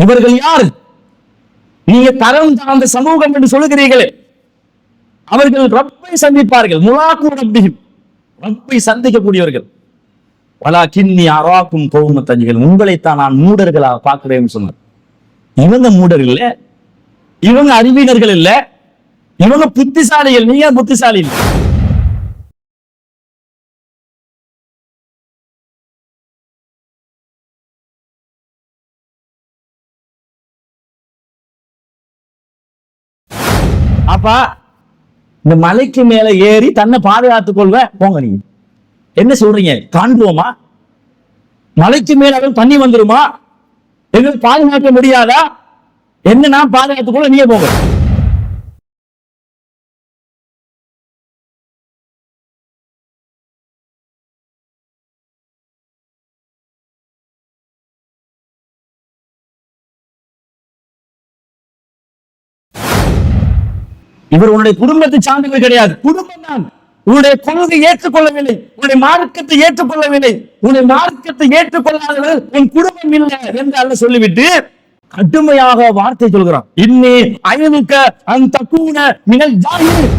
இவர்கள் யார்? நீங்க தரம் தாழ்ந்த சமூகம் என்று சொல்லுகிறீர்களே. அவர்கள் ரப்பை சந்திப்பார்கள். முலாக்கு ரப்பியும். ரப்பை சந்திக்கக்கூடியவர்கள். வலா கிண்ணி அராக்கும் கோவும தஞ்சிகள். உங்களைத்தான் நான் மூடர்களா பார்க்கிறேன்னு சொன்னார். இவங்க மூடர் இல்ல. இவங்க அறிவினர்கள் இல்ல. இவங்க புத்திசாலிகள். நீங்க புத்திசாலி இல்லை அப்பா இந்த மலைக்கு மேல ஏறி தன்னை பாதுகாத்துக் கொள்வ போங்க நீங்க. என்ன சொல்றீங்க? காண்போமா? மலைக்கு மேல தண்ணி வந்துருமா? எங்களை பாதுகாக்க முடியாதா? என்ன நான் பாதுகாத்துக் கொள்ள நீங்க போங்க. இவர் உன்னுடைய குடும்பத்தை சார்ந்தவர் கிடையாது. குடும்பம் தான். உன்னுடைய கொள்கை ஏற்றுக்கொள்ளவில்லை. உன்னுடைய மார்க்கத்தை ஏற்றுக்கொள்ளவில்லை. உன்னுடைய மார்க்கத்தை ஏற்றுக்கொள்ளாதவர் உன் குடும்பம் இல்லை என்று அல்ல சொல்லிவிட்டு கடுமையாக வார்த்தை சொல்கிறான். இன்னி அயனுக்க அந்த கூன மினல் ஜாஹில்